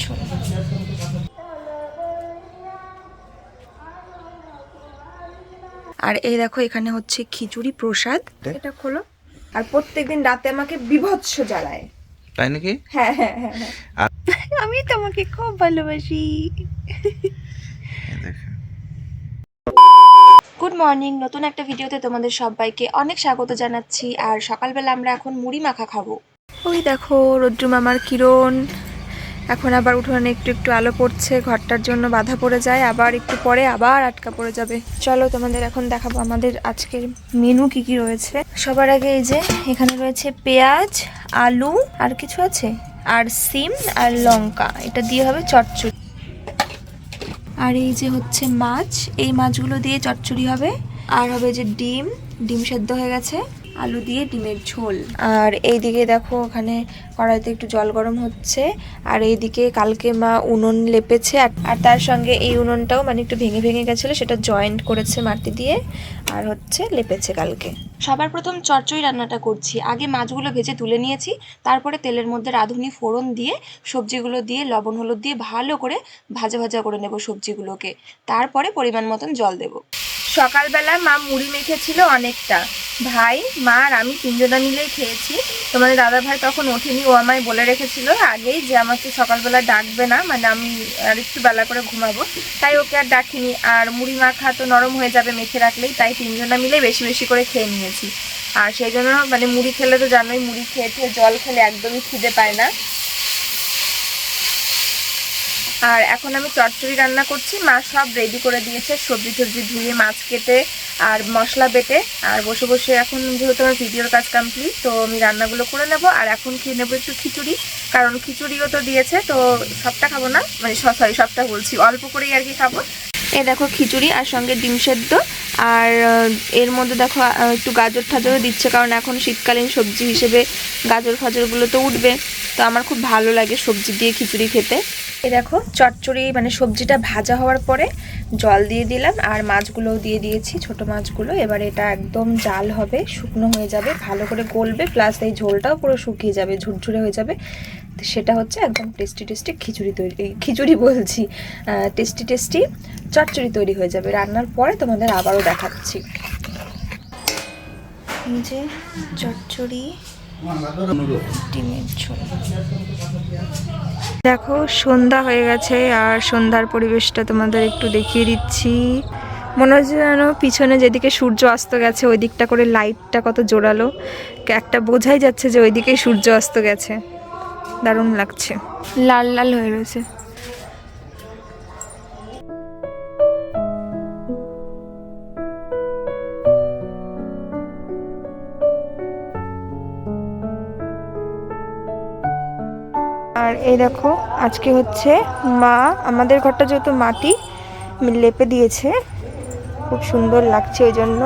ঝোল আর এই দেখো এখানে হচ্ছে খিচুড়ি প্রসাদ। এটা খোলো। আর প্রত্যেকদিন রাতে আমাকে বিভৎস জ্বালায়। তাই নাকি? হ্যাঁ হ্যাঁ হ্যাঁ হ্যাঁ। আমি তোমাকে খুব ভালোবাসি। গুড মর্নিং নতুন একটা ভিডিওতে তোমাদের সবাইকে অনেক স্বাগত জানাচ্ছি। আর সকালবেলা আমরা এখন মুড়ি মাখা খাব। ওই দেখো রোদ্রু মামার কিরণ। এখন আবার উঠোনে একটু একটু আলো পড়ছে, ঘরটার জন্য বাধা পড়ে যায়, আবার একটু পরে আবার আটকা পড়ে যাবে। চলো তোমাদের এখন দেখাবো আমাদের আজকের মেনু কি কি রয়েছে। সবার আগে এই যে, এখানে রয়েছে পেঁয়াজ, আলু, আর কিছু আছে? আর সিম, আর লঙ্কা। এটা দিয়ে হবে চটচড়ি আর এই যে হচ্ছে মাছ, এই মাছগুলো দিয়ে চচ্চড়ি হবে। আর হবে যে ডিম ডিম সেদ্ধ হয়ে গেছে। আলু দিয়ে ডিমের ঝোল। আর এইদিকে দেখো ওখানে কড়াইতে একটু জল গরম হচ্ছে। আর এইদিকে কালকে মা উনুন লেপেছে আর আর তার সঙ্গে এই উনুনটাও মানে একটু ভেঙে ভেঙে গেছিল সেটা জয়েন্ট করেছে মাটি দিয়ে আর হচ্ছে লেপেছে কালকে। সবার প্রথম চচ্চড়ি রান্নাটা করছি। আগে মাছগুলো ভেজে তুলে নিয়েছি তারপরে তেলের মধ্যে রাঁধুনি ফোড়ন দিয়ে সবজিগুলো দিয়ে লবণ হলুদ দিয়ে ভালো করে ভাজা ভাজা করে নেব সবজিগুলোকে। তারপরে পরিমাণ মতন জল দেব। সকালবেলা মা মুড়ি মেখেছিল অনেকটা। ভাই, মা আর আমি তিনজনা মিলেই খেয়েছি। তোমাদের দাদা ভাই তখন ওঠেনি, ও আমায় বলে রেখেছিল আগেই যে আমাকে সকালবেলা ডাকবে না মানে আমি আর একটু বেলা করে ঘুমাবো। তাই ওকে আর ডাকিনি, আর মুড়ি মাখা তো নরম হয়ে যাবে মেখে রাখলেই, তাই তিনজনা মিলে বেশি বেশি করে খেয়ে নিয়েছি। আর সেই জন্য মানে মুড়ি খেলে তো জানোই, মুড়ি খেয়ে খেয়ে জল খেলে একদমই খিদে পায় না। আর এখন আমি চটচড়ি রান্না করছি। মা সব রেডি করে দিয়েছে। সবজি টবজি ধুয়ে, মাছ কেটে আর মশলা বেটে। আর বসে বসে এখন যেহেতু আমার ভিডিওর কাজ কমপ্লিট তো আমি রান্নাগুলো করে নেব। আর এখন খেয়ে নেব একটু খিচুড়ি। কারণ খিচুড়িও তো দিয়েছে, তো সবটা খাব না। মানে সরি সবটা বলছি। অল্প করেই আর কি খাব। এ দেখো খিচুড়ি আর সঙ্গে ডিম সেদ্ধ। আর এর মধ্যে দেখো একটু গাজর ঠাজরও দিচ্ছে। কারণ এখন শীতকালীন সবজি হিসেবে গাজর, ফাজরগুলো তো উঠবে। তো আমার খুব ভালো লাগে সবজি দিয়ে খিচুড়ি খেতে। এ দেখো চচ্চড়ি মানে সবজিটা ভাজা হওয়ার পরে জল দিয়ে দিলাম আর মাছগুলোও দিয়ে দিয়েছি, ছোট মাছগুলো। এবার এটা একদম জাল হবে, শুকনো হয়ে যাবে, ভালো করে গলবে প্লাস এই ঝোলটাও পুরো শুকিয়ে যাবে, ঝুরঝুরে হয়ে যাবে। সেটা হচ্ছে একদম টেস্টি টেস্টি খিচুড়ি তৈরি খিচুড়ি বলছি টেস্টি টেস্টি চচ্চড়ি তৈরি হয়ে যাবে। রান্নার পরে তোমাদের আবারও দেখাচ্ছি। যে চচ্চড়ি দেখো, সন্ধ্যা হয়ে গেছে আর সন্ধ্যার পরিবেশটা তোমাদের একটু দেখিয়ে দিচ্ছি। মনে হচ্ছে যেন পিছনে যেদিকে সূর্য অস্ত গেছে, ওই দিকটা করে লাইটটা কত জোরালো। একটা বোঝাই যাচ্ছে যে ওইদিকেই সূর্য অস্ত গেছে। দারুণ লাগছে। লাল লাল হয়ে রয়েছে। দেখো, আজকে হচ্ছে মা আমাদের ঘরটা যেহেতু মাটি, লেপে দিয়েছে। খুব সুন্দর লাগছে ওই জন্য।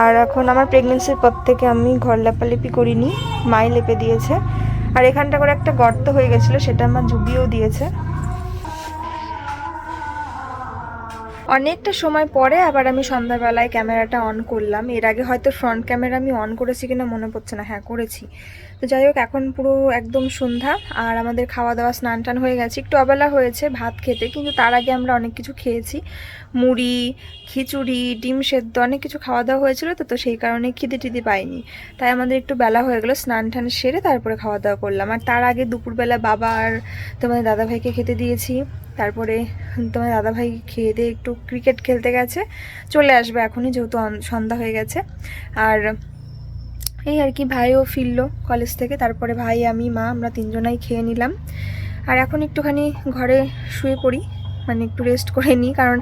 আর এখন আমার প্রেগনেন্সির পর থেকে আমি ঘর লেপালেপি করিনি, মাই লেপে দিয়েছে। আর এখানটা করে একটা গর্ত হয়ে গেছিল, সেটা আমার জুবিয়েও দিয়েছে। অনেকটা সময় পরে আবার আমি সন্ধ্যাবেলায় ক্যামেরাটা অন করলাম। এর আগে হয়তো ফ্রন্ট ক্যামেরা আমি অন করেছি কিনা মনে পড়ছে না। হ্যাঁ করেছি। তো যাই হোক, এখন পুরো একদম সন্ধ্যা আর আমাদের খাওয়া দাওয়া স্নান টান হয়ে গেছে। একটু অবেলা হয়েছে ভাত খেতে, কিন্তু তার আগে আমরা অনেক কিছু খেয়েছি। মুড়ি, খিচুড়ি, ডিম সেদ্ধ, অনেক কিছু খাওয়া দাওয়া হয়েছিল তো তো সেই কারণে খিদে টিদে পাইনি। তাই আমাদের একটু বেলা হয়ে গেলো স্নান টান সেরে তারপরে খাওয়া দাওয়া করলাম। আর তার আগে দুপুরবেলা বাবা আর তোমাদের দাদাভাইকে খেতে দিয়েছি। তারপরে তোমার দাদাভাই খেয়ে দিয়ে একটু ক্রিকেট খেলতে গেছে। চলে আসবে এখনই, যেহেতু সন্ধ্যা হয়ে গেছে। আর এই আর কি ভাইও ফিরলো কলেজ থেকে, তারপরে ভাই, আমি, মা, আমরা তিনজনাই খেয়ে নিলাম। আর এখন একটুখানি ঘরে শুয়ে পড়ি মানে একটু রেস্ট করে নিই, কারণ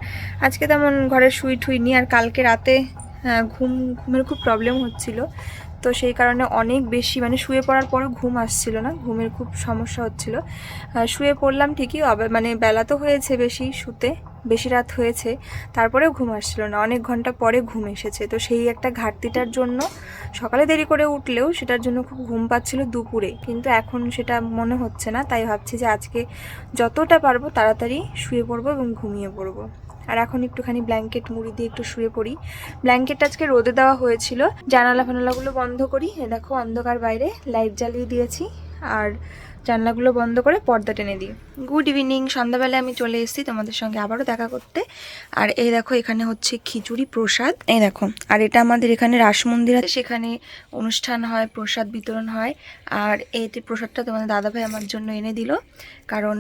আজকে তেমন ঘরে শুই ঠুই নিই আর কালকে রাতে ঘুম ঘুমের খুব প্রবলেম হচ্ছিল। তো সেই কারণে অনেক বেশি মানে শুয়ে পড়ার পরও ঘুম আসছিল না, ঘুমের খুব সমস্যা হচ্ছিল। শুয়ে পড়লাম ঠিকই মানে বেলা তো হয়েছে বেশি শুতে। বেশি রাত হয়েছে, তারপরেও ঘুম আসছিল না। অনেক ঘণ্টা পরে ঘুম এসেছে। তো সেই একটা ঘাটতিটার জন্য সকালে দেরি করে উঠলেও সেটার জন্য খুব ঘুম পাচ্ছিল দুপুরে। কিন্তু এখন সেটা মনে হচ্ছে না, তাই ভাবছি যে আজকে যতটা পারব তাড়াতাড়ি শুয়ে পড়ব এবং ঘুমিয়ে পড়ব। আর এখন একটুখানি ব্ল্যাঙ্কেট মুড়ি দিয়ে একটু শুয়ে পড়ি। ব্ল্যাঙ্কেটটা আজকে রোদে দেওয়া হয়েছিল। জানালা ফানালাগুলো বন্ধ করি। দেখো অন্ধকার বাইরে, লাইট জ্বালিয়ে দিয়েছি। আর জানলাগুলো বন্ধ করে পর্দা টেনে দিই। গুড ইভিনিং, সন্ধ্যাবেলায় আমি চলে এসেছি তোমাদের সঙ্গে আবারও দেখা করতে। আর এই দেখো, এখানে হচ্ছে খিচুড়ি প্রসাদ। এই দেখো, আর এটা আমাদের এখানে রাস মন্দির আছে, সেখানে অনুষ্ঠান হয়, প্রসাদ বিতরণ হয়। আর যে প্রসাদটা তোমাদের দাদাভাই আমার জন্য এনে দিল। কারণ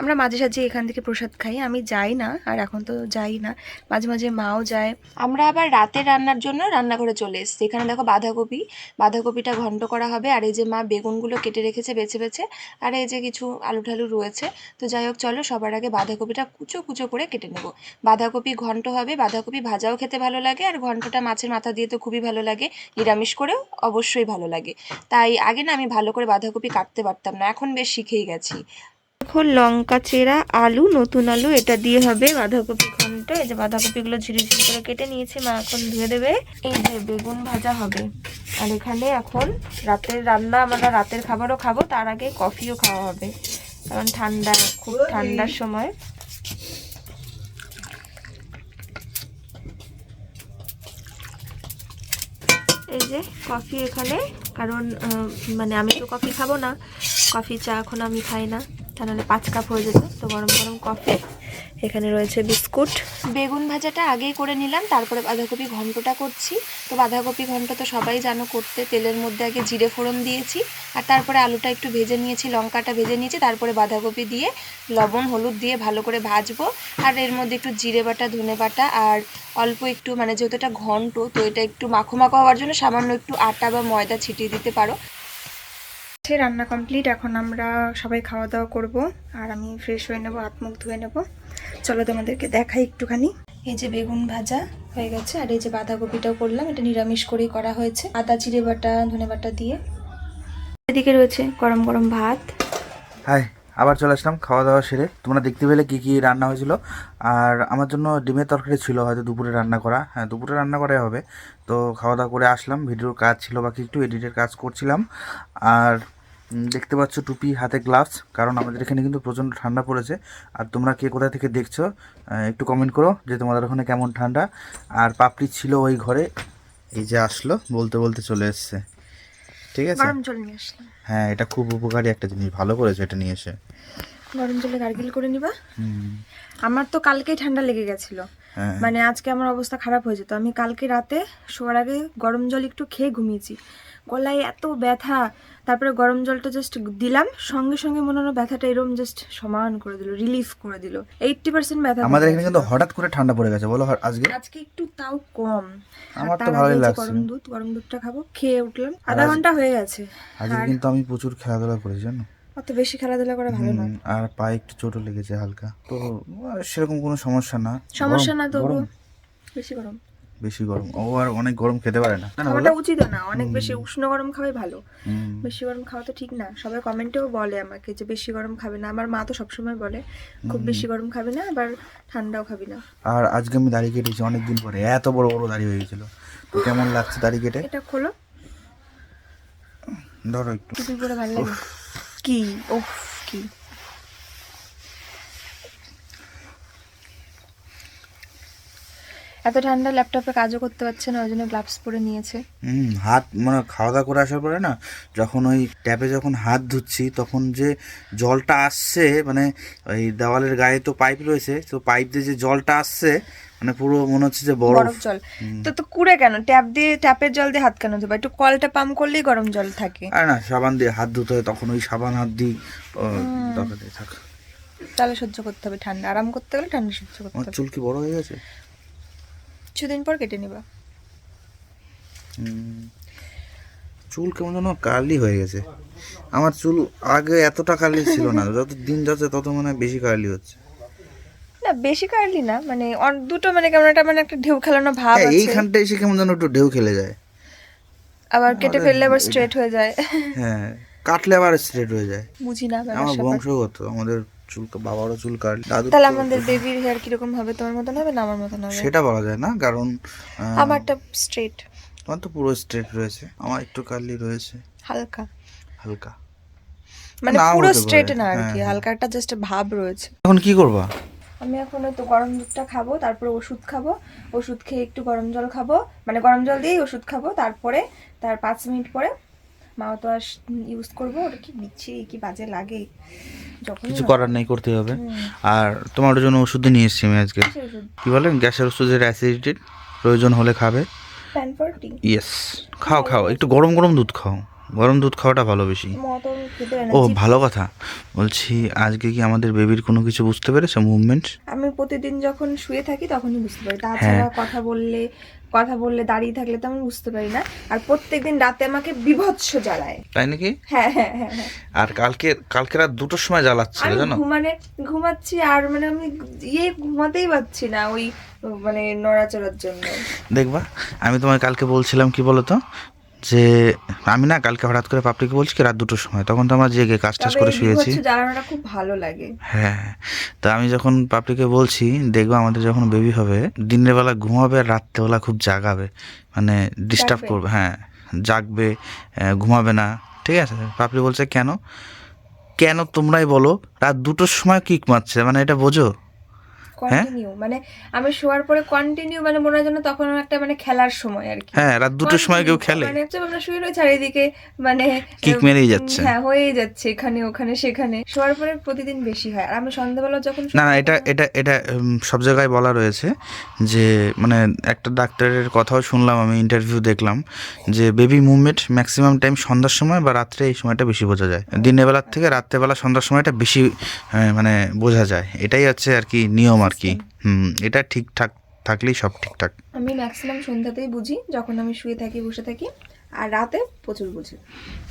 আমরা মাঝে সাঝে এখান থেকে প্রসাদ খাই। আমি যাই না, আর এখন তো যাই না। মাঝে মাঝে মাও যায়। আমরা আবার রাতে রান্নার জন্য রান্নাঘরে চলে এসেছি। এখানে দেখো বাঁধাকপি, বাঁধাকপিটা ঘন্ট করা হবে। আর এই যে মা বেগুনগুলো কেটে রেখেছে, বেছে বেছে। আর এই যে কিছু আলু ঢালু রয়েছে, তো যাই হোক চলো সবার আগে বাঁধাকপিটা কুচো কুচো করে কেটে নেব। বাঁধাকপি ঘন্ট হবে, বাঁধাকপি ভাজাও খেতে ভালো লাগে, আর ঘন্টটা মাছের মাথা দিয়ে তো খুবই ভালো লাগে, নিরামিষ করেও অবশ্যই ভালো লাগে। তাই আগে না আমি ভালো করে বাঁধাকপি কাটতে পারতাম না, এখন বেশ শিখেই গেছি। এখন লঙ্কা চেরা, আলু, নতুন আলু, এটা দিয়ে হবে বাঁধাকপি ঘন্ট। এই যে বাঁধাকপিগুলো ঝিরি করে কেটে নিয়েছি, মা এখন ধুয়ে দেবে। এই যে বেগুন ভাজা হবে। আর এখানে এখন রাতের রান্না, আমরা রাতের খাবারও খাব, তার আগে কফিও খাওয়া হবে। কারণ ঠান্ডা, খুব ঠান্ডার সময়। এই যে কফি এখানে, কারণ মানে আমি তো কফি খাব না। কফি চা এখন আমি খাই না। তা নাহলে পাঁচ কাপ হয়ে যেত। তো গরম গরম কফি। এখানে রয়েছে বিস্কুট। বেগুন ভাজাটা আগেই করে নিলাম, তারপরে বাঁধাকপি ঘন্টটা করছি। তো বাঁধাকপি ঘন্ট তো সবাই জানো করতে, তেলের মধ্যে আগে জিরে ফোড়ন দিয়েছি। আর তারপরে আলুটা একটু ভেজে নিয়েছি, লঙ্কাটা ভেজে নিয়েছি, তারপরে বাঁধাকপি দিয়ে লবণ, হলুদ দিয়ে ভালো করে ভাজবো। আর এর মধ্যে একটু জিরে বাটা, ধনে বাটা, আর অল্প একটু মানে যেহেতু এটা ঘন্ট, তো এটা একটু মাখো মাখো হওয়ার জন্য সামান্য একটু আটা বা ময়দা ছিটিয়ে দিতে পারো। হচ্ছে রান্না কমপ্লিট এখন আমরা সবাই খাওয়া দাওয়া করব। আর আমি ফ্রেশ হয়ে নেব, হাত মুখ ধুয়ে নেব। চলো তোমাদেরকে দেখাই একটুখানি। এই যে বেগুন ভাজা হয়ে গেছে, আর এই যে বাঁধাকপিটাও করলাম, এটা নিরামিষ করেই করা হয়েছে। আদা, জিরে বাটা, ধনে বাটা দিয়ে। এদিকে রয়েছে গরম গরম ভাত। হাই। আবার চলে আসলাম খাওয়া দাওয়া সেরে। তোমরা দেখতে পেলে কি কি রান্না হয়েছিল। আর আমার জন্য ডিমের তরকারি ছিল হয়তো দুপুরে রান্না করা। হ্যাঁ দুপুরে রান্না করাই হবে। তো খাওয়া দাওয়া করে আসলাম। ভিডিওর কাজ ছিল বাকি একটু, এডিটের কাজ করছিলাম। আর দেখতে পাচ্ছ টুপি, হাতে গ্লাভস কারণ আমাদের এখানে কিন্তু প্রচণ্ড ঠান্ডা পড়েছে। আর তোমরা কে কোথা থেকে দেখছ একটু কমেন্ট করো যে তোমাদের ওখানে কেমন ঠান্ডা। আর পাপড়ি ছিল ওই ঘরে। এই যে আসলো, বলতে বলতে চলে এসছে। ঠিক আছে? গরম জল নিয়ে আসলাম। হ্যাঁ এটা খুব উপকারী একটা জিনিস ভালো করেছ এটা নিয়ে এসে। গরম জলে গার্গিল করে নিবা। আমার তো কালকেই ঠান্ডা লেগে গেছিল। মানে আজকে আমার অবস্থা খারাপ হয়ে যেত আমি কালকে রাতে শোয়ার আগে গরম জল একটু খেয়ে ঘুমিয়েছি। গলায় এত ব্যথা তারপরে গরম জলটা জাস্ট দিলাম সঙ্গে সঙ্গে মনে হলো ব্যথাটা এরকম জাস্ট সমান করে দিল রিলিফ করে দিল। এইটটি পার্সেন্ট ব্যথা আমাদের এখানে কিন্তু হঠাৎ করে ঠান্ডা পড়ে গেছে বলো আজকে? আজকে একটু তাও কম। আমার তো ভালোই লাগছে। গরম দুধ গরম দুধটা খাব খেয়ে উঠলাম। আধা ঘণ্টা হয়ে গেছে। আজকে কিন্তু আমি প্রচুর খেলাধুলা করেছি জানো? অত বেশি খেলাধুলা করা ভালো না। আর পায়ে একটু চোটও লেগেছে হালকা। তো সেরকম কোনো সমস্যা না। সমস্যা না গরম, বেশি গরম। বেশি গরম। ও আর অনেক গরম খেতে পারে না। খাওয়াটা উচিত না। অনেক বেশি উষ্ণ গরম খাওয়াই ভালো। বেশি গরম খাওয়া তো ঠিক না। সবাই কমেন্টেও বলে আমাকে যে বেশি গরম খাবে না। আমার মা তো সবসময় বলে খুব বেশি গরম খাবে না আবার ঠান্ডাও খাবি না। আর আজকে আমি দাড়ি কেটেছি অনেকদিন পরে। এত বড় বড় দাড়ি হয়ে গেছিল। তো কেমন লাগছে দাড়ি কেটে? এটা খোলো। ধরো একটু। ভালো লাগে। কি ওহ কি। এত ঠান্ডা ল্যাপটপে কাজও করতে পারছে না, ওই জন্য গ্লাভস পরে নিয়েছে। হুম, হাত মানে খাওয়া দাওয়া করে আসার পরে না, যখন ওই ট্যাপে যখন হাত ধুচ্ছি, তখন যে জলটা আসছে মানে ওই দেওয়ালের গায়ে তো পাইপ রয়েছে, তো পাইপ দিয়ে যে জলটা আসছে মানে পুরো মনে হচ্ছে যে বরফ। জল। তো তো কুড়ে কেন? ট্যাপ দিয়ে ট্যাপের জল দিয়ে হাত কেন ধোবা? একটু কলটা পাম্প করলেই গরম জল থাকে। আর না সাবান দিয়ে হাত ধুতে হয় তখন ওই সাবান হাত দরকার নেই থাক। তাহলে সহ্য করতে হবে ঠান্ডা। আরাম করতে গেলে ঠান্ডা সহ্য করতে হবে। চুল কি বড় হয়ে গেছে? কিছুদিন পর কেটে নিবা। চুল কেমন যেন কার্লি হয়ে গেছে। আমার চুল আগে এতটা কার্লি ছিল না যত দিন যাচ্ছে তত মানে বেশি কার্লি হচ্ছে। না বেশি কাটলি না মানে দুটো মানে কেমন একটা মানে একটা ঢেউ খেলানো ভাব হ্যাঁ, আছে। এইখানটা এসে কেমন যেন একটু ঢেউ খেলে যায়। আবার কেটে ফেললে আবার স্ট্রেট হয়ে যায়। হ্যাঁ কাটলে আবার স্ট্রেট হয়ে যায়। বুঝি না আমার বংশগত আমাদের চুল বাবারও চুল কাটলে দাদু তাহলে আমাদের বেবির হেয়ার কীরকম হবে? তোমার মতন হবে না আমার মতন হবে? সেটা বলা যায় না কারণ আমারটা স্ট্রেট তোমার তো পুরো স্ট্রেট রয়েছে আমার একটু কার্লি রয়েছে। হালকা। হালকা। মানে পুরো স্ট্রেট না আর হ্যাঁ, কি হ্যাঁ। হালকা একটা জাস্ট ভাব রয়েছে। এখন কি করবা? আমি এখন তো গরম দুধটা খাব তারপরে ওষুধ খাব ওষুধ খেয়ে একটু গরম জল খাব মানে গরম জল দিয়েই ওষুধ খাব তারপরে তার পাঁচ মিনিট পরে মাও তো আর ইউজ করব ওটা কি বিচ্ছিরি কি বাজে লাগে যখন কিছু করার নেই করতে হবে। আর তোমার জন্য ওষুধ নিয়ে এসেছি আমি আজকে। কি বলেন? গ্যাসের ওষুধের অ্যাসিডিটি প্রয়োজন হলে খাবে। ইয়েস খাও খাও একটু গরম গরম দুধ খাও। গরম দুধ খাওয়াটা ভালো বেশি। ও ভালো কথা। বলছি আজকে কি আমাদের বেবির কোনো কিছু বুঝতে পেরেছে মুভমেন্ট আমি প্রতিদিন যখন শুয়ে থাকি তখনই বুঝতে পারি। হ্যাঁ। তাছাড়া কথা বললে কথা বললে দাঁড়িয়ে থাকলে তো আমি বুঝতে পারি না। আর প্রত্যেকদিন রাতে আমাকে বিভৎস জ্বালায়। তাই নাকি? হ্যাঁ হ্যাঁ হ্যাঁ হ্যাঁ। আর কালকে কালকে রাত দুটোর সময় জ্বালাচ্ছিল আমি জানো? ঘুমানে ঘুমাচ্ছি আর মানে আমি ইয়ে ঘুমাতেই পারছি না ওই মানে নড়াচড়ার জন্য। দেখবা আমি তোমায় কালকে বলছিলাম কি বলো তো যে আমি না কালকে হঠাৎ করে পাপড়িকে বলছি কি রাত দুটোর সময়। তখন তো আমার জেগে কাজ টাজ করে শুয়েছি খুব ভালো লাগে। হ্যাঁ তো আমি যখন পাপড়িকে বলছি দেখব আমাদের যখন বেবি হবে দিনের বেলা ঘুমাবে আর রাত্রেবেলা খুব জাগাবে। মানে ডিস্টার্ব করবে হ্যাঁ জাগবে ঘুমাবে না। ঠিক আছে পাপড়ি বলছে কেন? কেন তোমরাই বলো রাত দুটোর সময় কি মারছে? মানে এটা বোঝো? কন্টিনিউ মানে আমি শোয়ার পরে কন্টিনিউ মানে মনে হয় যেন তখন একটা মানে খেলার সময় আর কি। হ্যাঁ রাত দুটোর সময় কেউ খেলে। মানে হচ্ছে আমরা শুয়ে রয়েছে আর এদিকে মানে কিক মেরেই যাচ্ছে। হ্যাঁ হয়েই যাচ্ছে এখানে ওখানে সেখানে। শোয়ার পরে প্রতিদিন বেশি হয়। আর আমি সন্ধ্যাবেলা যখন না না এটা এটা এটা সব জায়গায় বলা রয়েছে যে মানে একটা ডাক্তারের কথাও শুনলাম আমি ইন্টারভিউ দেখলাম যে বেবি মুভমেন্ট ম্যাক্সিমাম টাইম সন্ধ্যার সময় বা রাত্রে এই সময়টা বেশি বোঝা যায়। দিনের বেলার থেকে রাত্রেবেলা সন্ধ্যার সময়টা বেশি মানে বোঝা যায়। এটাই হচ্ছে আর কি নিয়ম আর কি? হুম এটা ঠিকঠাক থাকলেই সব ঠিকঠাক। আমি ম্যাক্সিমাম সন্ধ্যাতেই বুঝি যখন আমি শুয়ে থাকি বসে থাকি আর রাতে প্রচুর বুঝি।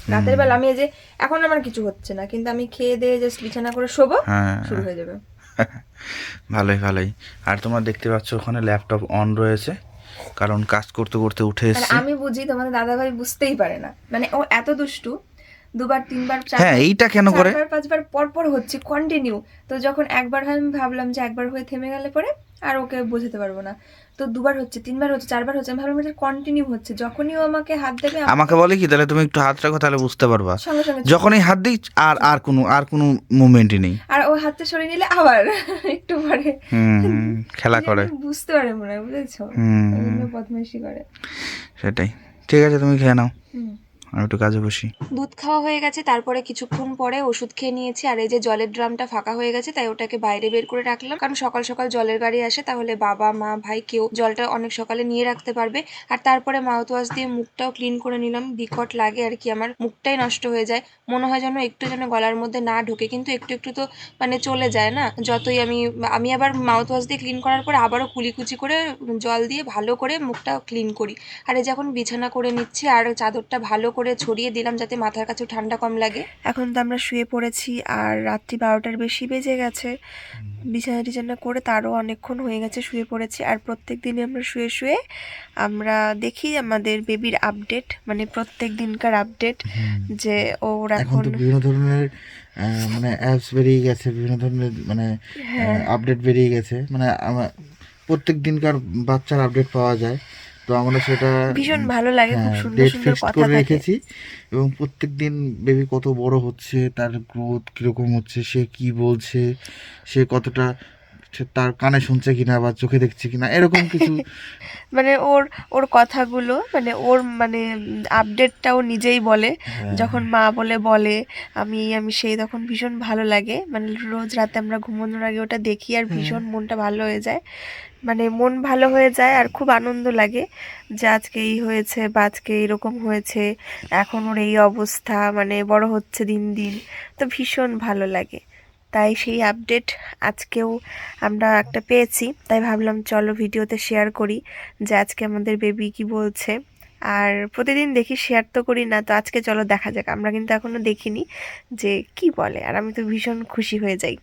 রাতের বেলা আমি এই যে এখন আমার কিছু হচ্ছে না কিন্তু আমি খেয়ে দিয়ে জাস্ট বিছানা করে শোবো হ্যাঁ। শুরু হয়ে যাবে। ভালোই ভালোই। আর তোমরা দেখতে পাচ্ছ ওখানে ল্যাপটপ অন রয়েছে কারণ কাজ করতে করতে উঠে মানে এসেছি। আমি বুঝি তোমাদের দাদাভাই বুঝতেই পারে না। মানে ও এত দুষ্টু দুবার তিনবার হ্যাঁ এইটা কেন করে? পাঁচবার পর পর হচ্ছে কন্টিনিউ তো যখন একবার হয় আমি ভাবলাম যে একবার হয়ে থেমে গেলে পরে আর ওকে বোঝাতে পারব না। তো দুবার হচ্ছে তিনবার হচ্ছে চারবার হচ্ছে আমি ভাবলাম এটা কন্টিনিউ হচ্ছে। যখনই ও আমাকে হাত দেবে আমাকে বলে কি তাহলে তুমি একটু হাত রাখো তাহলে বুঝতে পারবা। সঙ্গে সঙ্গে। যখনই হাত দিই আর আর কোনো আর কোনো মুভমেন্টই নেই। আর ও হাতটা সরিয়ে নিলে আবার একটু পরে। খেলা করে। বুঝতে পারে মনে হয় বুঝেছ? বদমাইশি করে। সেটাই। ঠিক আছে তুমি খেয়ে নাও। হুম। আমি একটু কাজে বসি। দুধ খাওয়া হয়ে গেছে, তারপরে কিছুক্ষণ পরে ওষুধ খেয়ে নিয়েছি। আর এই যে জলের ড্রামটা ফাঁকা হয়ে গেছে, তাই ওটাকে বাইরে বের করে রাখলাম। কারণ সকাল সকাল জলের গাড়ি আসে, তাহলে বাবা, মা, ভাই কেউ জলটা অনেক সকালে নিয়ে রাখতে পারবে। আর তারপরে মাউথ ওয়াশ দিয়ে মুখটাও ক্লিন করে নিলাম। বিকট লাগে আর কি, আমার মুখটাই নষ্ট হয়ে যায়। মনে হয় যেন একটু যেন গলার মধ্যে না ঢোকে, কিন্তু একটু একটু তো মানে চলে যায় না। যতই আমি আমি আবার মাউথ ওয়াশ দিয়ে ক্লিন করার পরে আবারও কুলিকুচি করে জল দিয়ে ভালো করে মুখটা ক্লিন করি। আর এই যখন বিছানা করে নিচ্ছি, আর চাদরটা ভালো করে ছড়িয়ে দিলাম যাতে মাথার কাছে ঠান্ডা কম লাগে। এখন তো আমরা শুয়ে পড়েছি আর রাত্রি বারোটার বেশি বেজে গেছে। বিছানা টিছানা করে তারও অনেকক্ষণ হয়ে গেছে শুয়ে পড়েছি। আর প্রত্যেক দিনই আমরা শুয়ে শুয়ে আমরা দেখি আমাদের বেবির আপডেট মানে প্রত্যেক দিনকার আপডেট যে ওর এখন এখন বিভিন্ন ধরনের মানে অ্যাপস বেরিয়ে গেছে বিভিন্ন ধরনের মানে হ্যাঁ। আপডেট বেরিয়ে গেছে। মানে আমার প্রত্যেক দিনকার বাচ্চার আপডেট পাওয়া যায়। তো আমরা সেটা ভীষণ ভালো লাগে খুব হ্যাঁ, সুন্দর সুন্দর কথা করে রেখেছি এবং প্রত্যেক দিন বেবি কত বড় হচ্ছে তার গ্রোথ কীরকম হচ্ছে সে কি বলছে সে কতটা তার কানে শুনছে কিনা বা চোখে দেখছে কিনা এরকম কিছু। মানে ওর ওর কথাগুলো মানে ওর মানে আপডেটটাও নিজেই বলে। হ্যাঁ, যখন মা বলে বলে আমি আমি সেই তখন ভীষণ ভালো লাগে। মানে রোজ রাতে আমরা ঘুমানোর আগে ওটা দেখি আর ভীষণ মনটা ভালো হয়ে যায়। মানে মন ভালো হয়ে যায় আর খুব আনন্দ লাগে যে আজকে এই হয়েছে বা আজকে এরকম হয়েছে। এখন ওর এই অবস্থা মানে বড় হচ্ছে দিন দিন। তো ভীষণ ভালো লাগে। তাই সেই আপডেট আজকেও আমরা একটা পেয়েছি। তাই ভাবলাম চলো ভিডিওতে শেয়ার করি যে আজকে আমাদের বেবি কি বলছে। আর প্রতিদিন দেখি শেয়ার তো করি না তো আজকে চলো দেখা যাক। আমরা কিন্তু এখনও দেখিনি যে কি বলে আর আমি তো ভীষণ খুশি হয়ে যাই।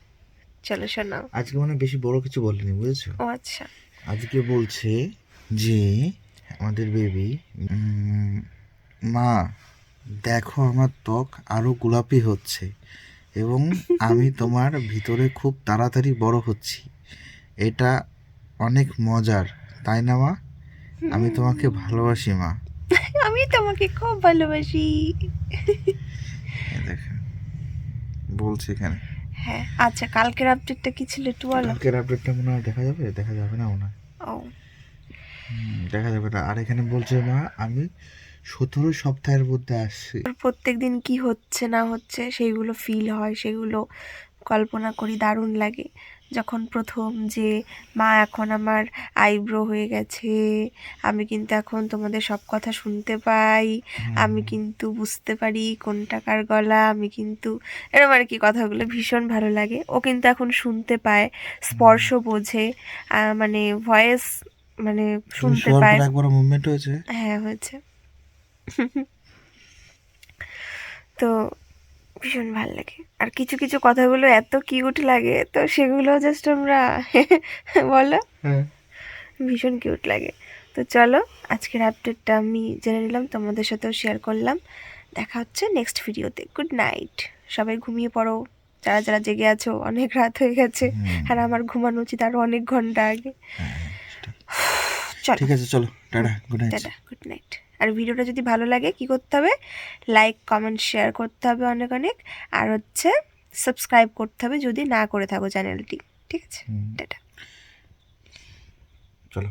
চলো শোনাও আজকে মানে বেশি বড় কিছু বলেনি বুঝেছ? ও আচ্ছা। আজকে বলছে যে আমাদের বেবি মা দেখো আমার ত্বক আরও গোলাপি হচ্ছে। এবং আমি তোমার ভিতরে খুব তাড়াতাড়ি বড় হচ্ছি। এটা অনেক মজার তাই না মা? আমি তোমাকে ভালোবাসি মা। আমি তোমাকে খুব ভালোবাসি। দেখো বলছে এখানে। হ্যাঁ আচ্ছা কালকের আপডেটটা কি ছিল একটু বলো। কালকের আপডেটটা মনে হয় দেখা যাবে? দেখা যাবে না মনে হয়। ও। দেখা যাবে না। আর এখানে বলছে মা আমি সতেরো সপ্তাহের মধ্যে আসছে। প্রত্যেক দিন কি হচ্ছে না হচ্ছে সেইগুলো ফিল হয় সেগুলো কল্পনা করি দারুণ লাগে। যখন প্রথম যে মা এখন আমার আইব্রো হয়ে গেছে আমি কিন্তু এখন তোমাদের সব কথা শুনতে পাই আমি কিন্তু বুঝতে পারি কোনটা কার গলা আমি কিন্তু এরকম আর কি কথাগুলো ভীষণ ভালো লাগে। ও কিন্তু এখন শুনতে পায় স্পর্শ বোঝে মানে ভয়েস মানে শুনতে পায়। হ্যাঁ হয়েছে। তো ভীষণ ভালো লাগে। আর কিছু কিছু কথাগুলো এত কিউট লাগে তো সেগুলো জাস্ট আমরা বলো। হ্যাঁ। ভীষণ কিউট লাগে। তো চলো আজকের আপডেটটা আমি জেনে নিলাম তোমাদের সাথেও শেয়ার করলাম। দেখা হচ্ছে নেক্সট ভিডিওতে গুড নাইট সবাই ঘুমিয়ে পড়ো। যারা যারা জেগে আছো অনেক রাত হয়ে গেছে। আর আমার ঘুমানো উচিত আরও অনেক ঘণ্টা আগে। চলো। ঠিক আছে চলো। Tata. Good night tata. Good night আর ভিডিওটা যদি ভালো লাগে কি করতে হবে? লাইক কমেন্ট শেয়ার করতে হবে অনেক অনেক। আর হচ্ছে সাবস্ক্রাইব করতে হবে যদি না করে থাকো চ্যানেলটি ঠিক আছে? টাটা। চলো